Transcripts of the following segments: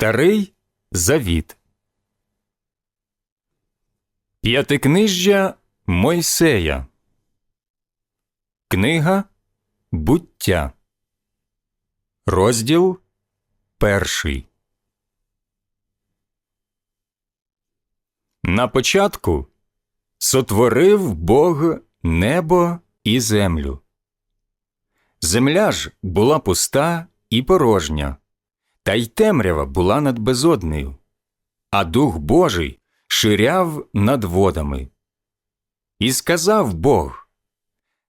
Старий Завіт. П'ятикнижжя Мойсея. Книга Буття Розділ перший. На початку сотворив Бог небо і землю. Земля ж була пуста і порожня та й темрява була над безоднею, а Дух Божий ширяв над водами. І сказав Бог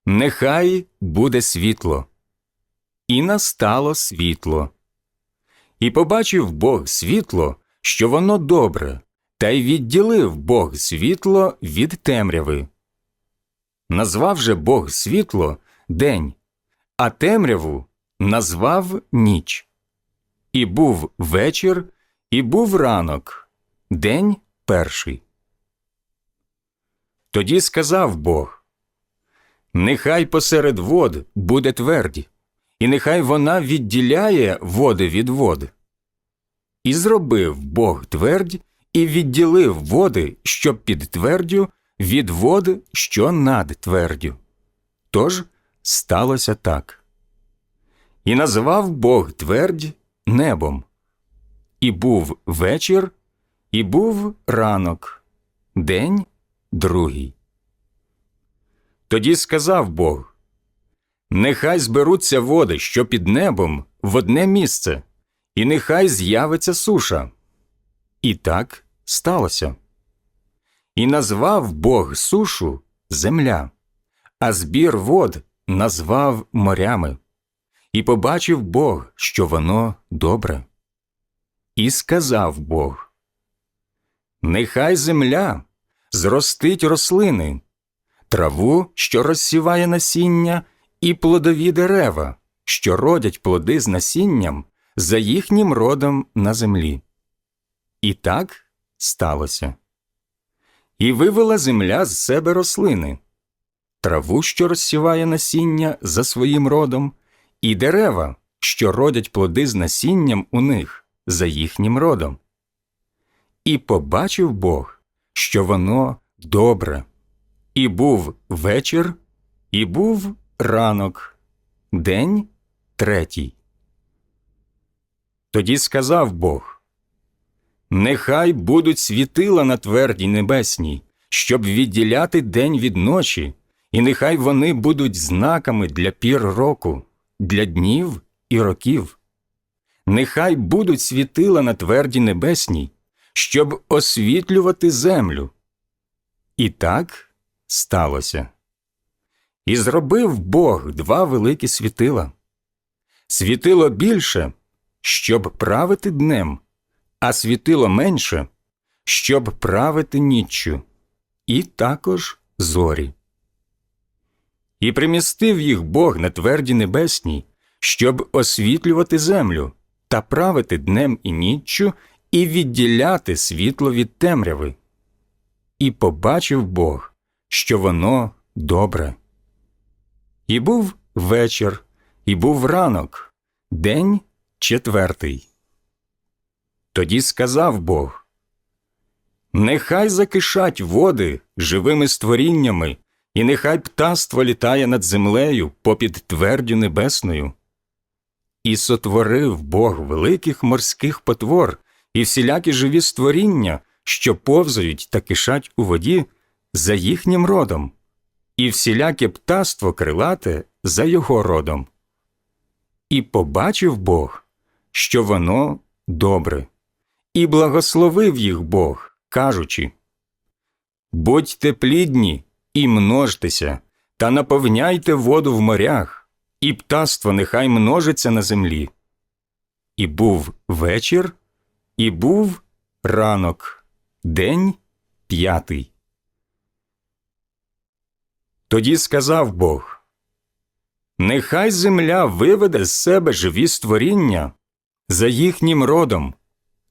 Нехай буде світло. І настало світло. І побачив Бог світло, що воно добре, та й відділив Бог світло від темряви. Назвав же Бог світло день, а темряву назвав ніч. І був вечір, і був ранок, день перший. Тоді сказав Бог Нехай посеред вод буде тверді, і нехай вона відділяє води від вод. І зробив Бог твердь і відділив води, що під твердю, від вод, що над твердю. Тож сталося так. І назвав Бог твердь небом. І був вечір, і був ранок, день другий. Тоді сказав Бог Нехай зберуться води, що під небом, в одне місце, і нехай з'явиться суша. І так сталося. І назвав Бог сушу земля, а збір вод назвав морями. І побачив Бог, що воно добре. І сказав Бог Нехай земля зростить рослини, траву, що розсіває насіння, і плодові дерева, що родять плоди з насінням за їхнім родом на землі. І так сталося. І вивела земля з себе рослини, траву, що розсіває насіння за своїм родом і дерева, що родять плоди з насінням у них за їхнім родом. І побачив Бог, що воно добре, і був вечір, і був ранок, день третій. Тоді сказав Бог Нехай будуть світила на твердій небесній, щоб відділяти день від ночі, і нехай вони будуть знаками для пір року для днів і років. Нехай будуть світила на тверді небесній, щоб освітлювати землю. І так сталося. І зробив Бог два великі світила. Світило більше, щоб правити днем, а світило менше, щоб правити ніччю, і також зорі. І примістив їх Бог на тверді небесній, щоб освітлювати землю та правити днем і ніччю, і відділяти світло від темряви. І побачив Бог, що воно добре. І був вечір, і був ранок, день четвертий. Тоді сказав Бог Нехай закишать води живими створіннями і нехай птаство літає над землею попід твердю небесною. І сотворив Бог великих морських потвор і всілякі живі створіння, що повзають та кишать у воді за їхнім родом, і всіляке птаство крилате за його родом. І побачив Бог, що воно добре, і благословив їх Бог, кажучи Будьте плідні і множтеся, та наповняйте воду в морях, і птаство нехай множиться на землі. І був вечір, і був ранок, день п'ятий. Тоді сказав Бог Нехай земля виведе з себе живі створіння за їхнім родом,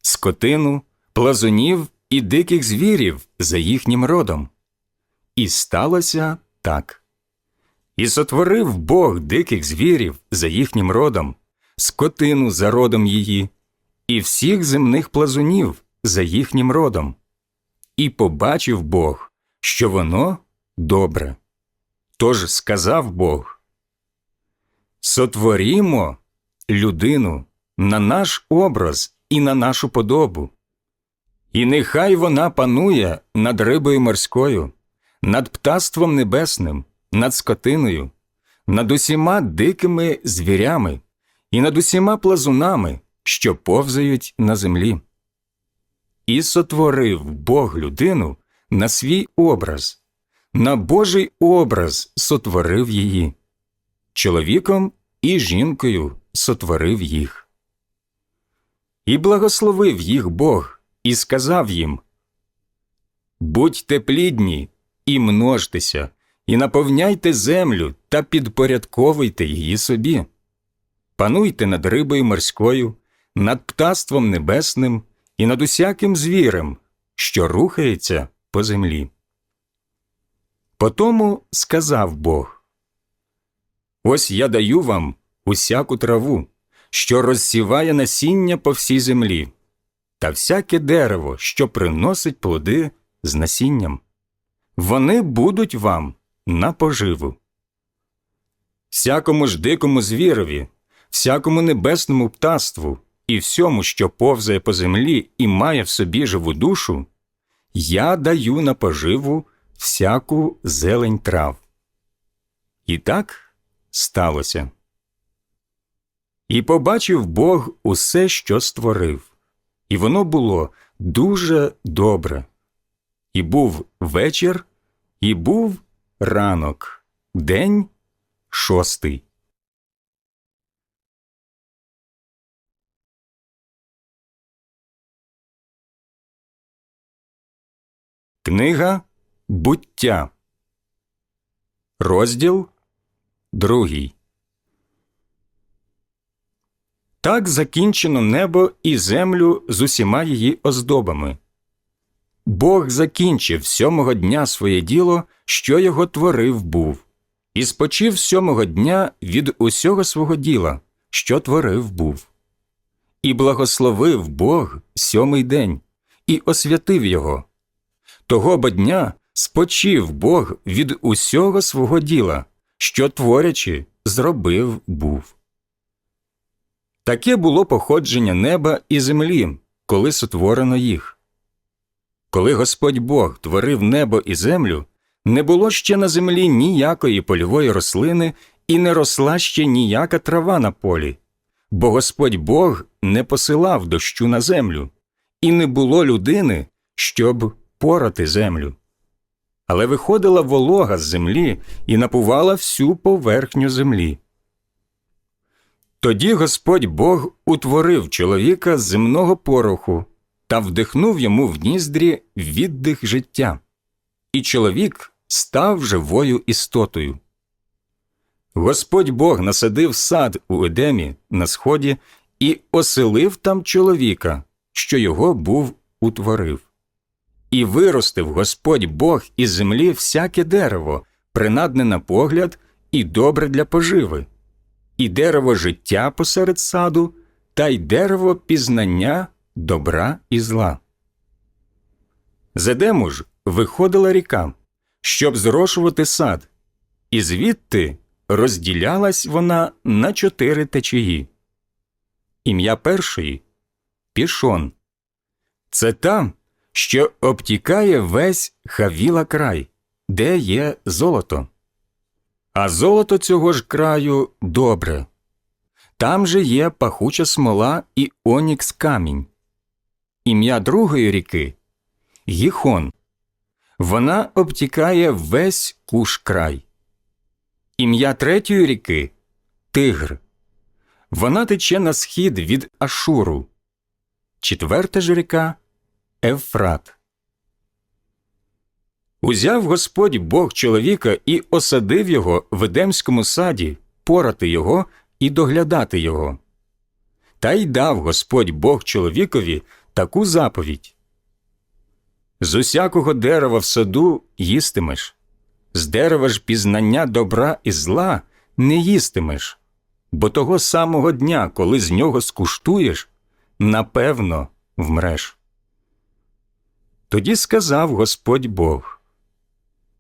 скотину, плазунів і диких звірів за їхнім родом. І сталося так. І сотворив Бог диких звірів за їхнім родом, скотину за родом її, і всіх земних плазунів за їхнім родом. І побачив Бог, що воно добре. Тож сказав Бог: Сотворімо людину на наш образ і на нашу подобу. І нехай вона панує над рибою морською, над птаством небесним, над скотиною, над усіма дикими звірями і над усіма плазунами, що повзають на землі. І сотворив Бог людину на свій образ, на Божий образ сотворив її, чоловіком і жінкою сотворив їх. І благословив їх Бог і сказав їм Будьте плідні і множтеся, і наповняйте землю та підпорядковуйте її собі. Пануйте над рибою морською, над птаством небесним і над усяким звірем, що рухається по землі. Потому сказав Бог Ось я даю вам усяку траву, що розсіває насіння по всій землі, та всяке дерево, що приносить плоди з насінням. Вони будуть вам на поживу. Всякому ж дикому звірові, всякому небесному птаству і всьому, що повзає по землі і має в собі живу душу, я даю на поживу всяку зелень трав. І так сталося. І побачив Бог усе, що створив, і воно було дуже добре. І був вечір, і був ранок, день шостий. Книга Буття, розділ другий. Так закінчено небо і землю з усіма її оздобами. Бог закінчив сьомого дня своє діло, що його творив був, і спочив сьомого дня від усього свого діла, що творив був. І благословив Бог сьомий день, і освятив його. Того бо дня спочив Бог від усього свого діла, що творячи, зробив був. Таке було походження неба і землі, коли сотворено їх. Коли Господь Бог творив небо і землю, не було ще на землі ніякої польової рослини і не росла ще ніяка трава на полі, бо Господь Бог не посилав дощу на землю, і не було людини, щоб порати землю. Але виходила волога з землі і напувала всю поверхню землі. Тоді Господь Бог утворив чоловіка з земного пороху та вдихнув йому в ніздрі віддих життя, і чоловік став живою істотою. Господь Бог насадив сад у Едемі на сході і оселив там чоловіка, що його був утворив. І виростив Господь Бог із землі всяке дерево, принадне на погляд і добре для поживи, і дерево життя посеред саду, та й дерево пізнання добра і зла. З Едему ж виходила ріка, щоб зрошувати сад, і звідти розділялась вона на чотири течії. Ім'я першої пішон. Це та, що обтікає весь хавіла край, де є золото. А золото цього ж краю добре. Там же є пахуча смола і онікс камінь. Ім'я другої ріки Гіхон. Вона обтікає весь куш край. Ім'я третьої ріки Тигр. Вона тече на схід від Ашуру. Четверта ж ріка Евфрат. Узяв Господь Бог чоловіка і осадив його в Едемському саді, порати його і доглядати його. Та й дав Господь Бог чоловікові таку заповідь З усякого дерева в саду їстимеш, з дерева ж пізнання добра і зла не їстимеш, бо того самого дня, коли з нього скуштуєш, напевно вмреш. Тоді сказав Господь Бог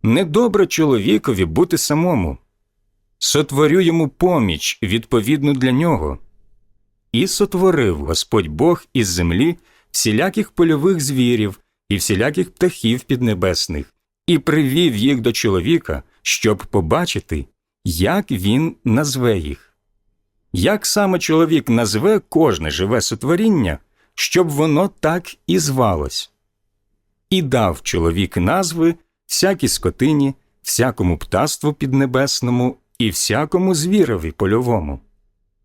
Недобре чоловікові бути самому, сотворю йому поміч відповідну для нього. І сотворив Господь Бог із землі всіляких польових звірів і всіляких птахів піднебесних, і привів їх до чоловіка, щоб побачити, як він назве їх. Як саме чоловік назве кожне живе сотворіння, щоб воно так і звалось. І дав чоловік назви всякій скотині, всякому птаству піднебесному і всякому звірові польовому.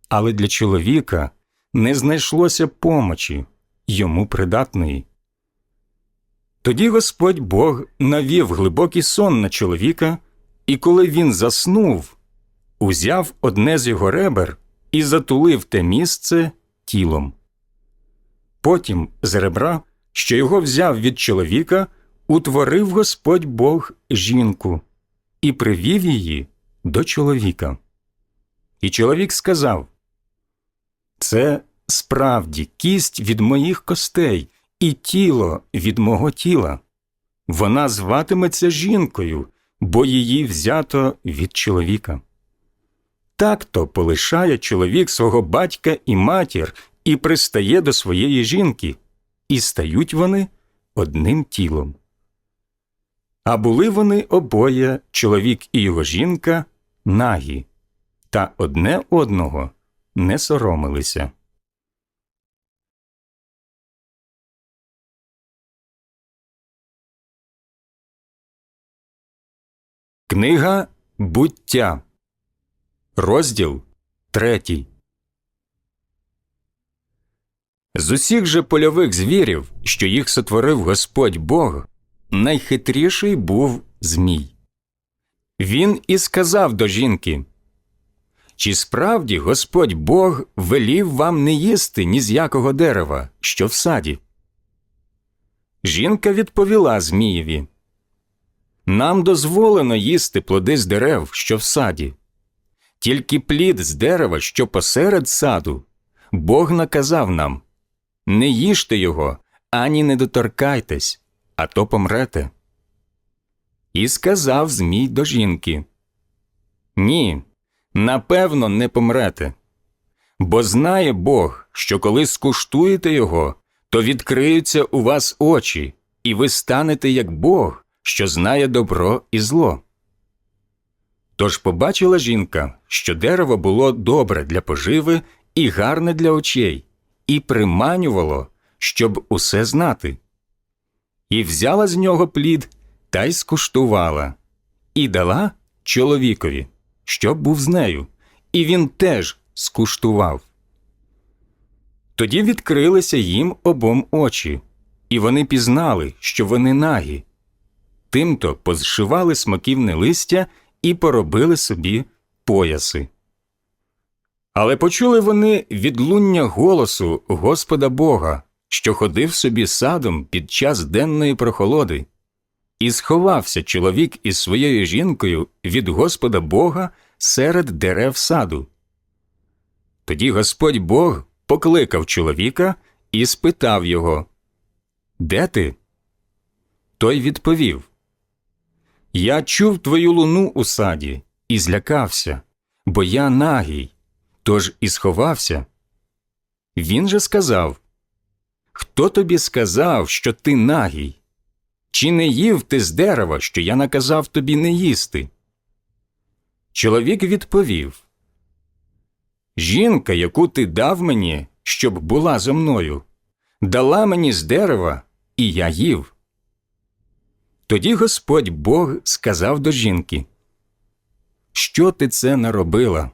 Але для чоловіка не знайшлося помочі йому придатної. Тоді Господь Бог навів глибокий сон на чоловіка, і коли він заснув, узяв одне з його ребер і затулив те місце тілом. Потім з ребра, що його взяв від чоловіка, утворив Господь Бог жінку і привів її до чоловіка. І чоловік сказав Це справді кість від моїх костей і тіло від мого тіла. Вона зватиметься жінкою, бо її взято від чоловіка. Так то полишає чоловік свого батька і матір і пристає до своєї жінки, і стають вони одним тілом. А були вони обоє, чоловік і його жінка, нагі, та одне одного не соромилися. Книга буття, розділ третій. З усіх же польових звірів, що їх сотворив Господь Бог, найхитріший був Змій. Він і сказав до жінки Чи справді Господь Бог велів вам не їсти ні з якого дерева, що в саді? Жінка відповіла Змієві Нам дозволено їсти плоди з дерев, що в саді. Тільки плід з дерева, що посеред саду, Бог наказав нам не їжте його, ані не доторкайтесь, а то помрете. І сказав Змій до жінки Ні, напевно, не помрете. Бо знає Бог, що коли скуштуєте його, то відкриються у вас очі, і ви станете як Бог, що знає добро і зло. Тож побачила жінка, що дерево було добре для поживи і гарне для очей, і приманювало, щоб усе знати. І взяла з нього плід та й скуштувала, і дала чоловікові, що був з нею, і він теж скуштував. Тоді відкрилися їм обом очі, і вони пізнали, що вони нагі. Тимто позшивали смоківне листя і поробили собі пояси. Але почули вони відлуння голосу Господа Бога, що ходив собі садом під час денної прохолоди, і сховався чоловік із своєю жінкою від Господа Бога серед дерев саду. Тоді Господь Бог покликав чоловіка і спитав його Де ти? Той відповів Я чув твою луну у саді і злякався, бо я нагій тож і сховався. Він же сказав Хто тобі сказав, що ти нагій? Чи не їв ти з дерева, що я наказав тобі не їсти? Чоловік відповів Жінка, яку ти дав мені, щоб була зо мною, дала мені з дерева, і я їв. Тоді Господь Бог сказав до жінки Що ти це наробила?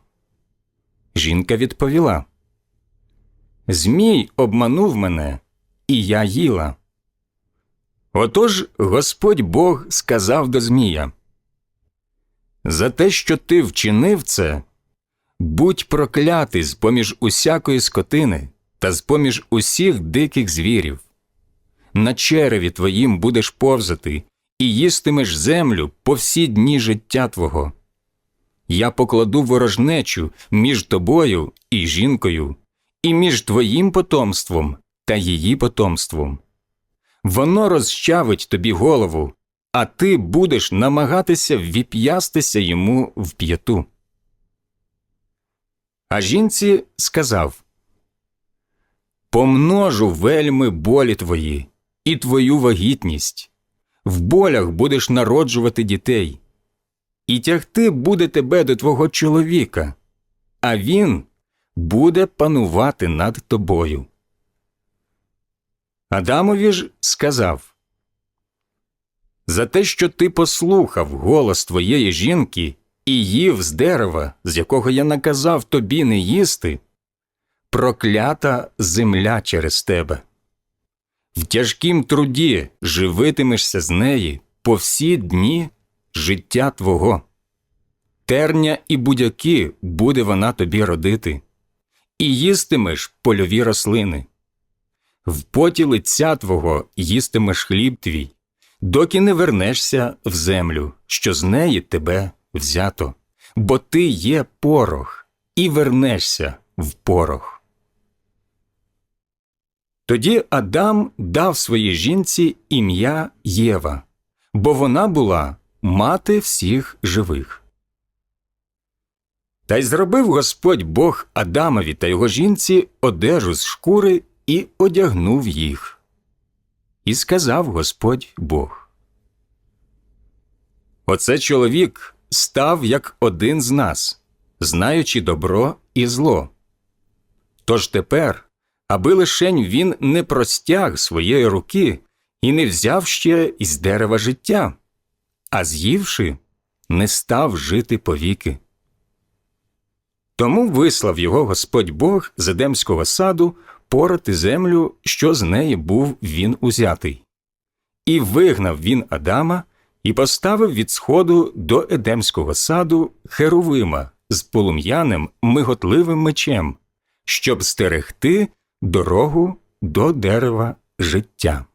Жінка відповіла Змій обманув мене, і я їла. Отож Господь Бог сказав до Змія За те, що ти вчинив це, будь проклятий з поміж усякої скотини та з поміж усіх диких звірів. На череві твоїм будеш повзати і їстимеш землю по всі дні життя твого я покладу ворожнечу між тобою і жінкою, і між твоїм потомством та її потомством. Воно розчавить тобі голову, а ти будеш намагатися віп'ястися йому в п'яту. А жінці сказав Помножу вельми болі твої і твою вагітність, в болях будеш народжувати дітей, і тягти буде тебе до твого чоловіка, а він буде панувати над тобою. Адамові ж сказав За те, що ти послухав голос твоєї жінки і їв з дерева, з якого я наказав тобі не їсти, проклята земля через тебе. В тяжкім труді живитимешся з неї по всі дні життя твого. Терня і будяки буде вона тобі родити, і їстимеш польові рослини. В поті лиця твого їстимеш хліб твій, доки не вернешся в землю, що з неї тебе взято, бо ти є порох, і вернешся в порох. Тоді Адам дав своїй жінці ім'я Єва, бо вона була мати всіх живих. Та й зробив Господь Бог Адамові та його жінці одежу з шкури і одягнув їх. І сказав Господь Бог. Оце чоловік став як один з нас, знаючи добро і зло. Тож тепер, аби лишень він не простяг своєї руки і не взяв ще із дерева життя, а з'ївши, не став жити повіки. Тому вислав його Господь Бог з Едемського саду порати землю, що з неї був він узятий. І вигнав він Адама і поставив від сходу до Едемського саду Херовима з полум'яним миготливим мечем, щоб стерегти дорогу до дерева життя.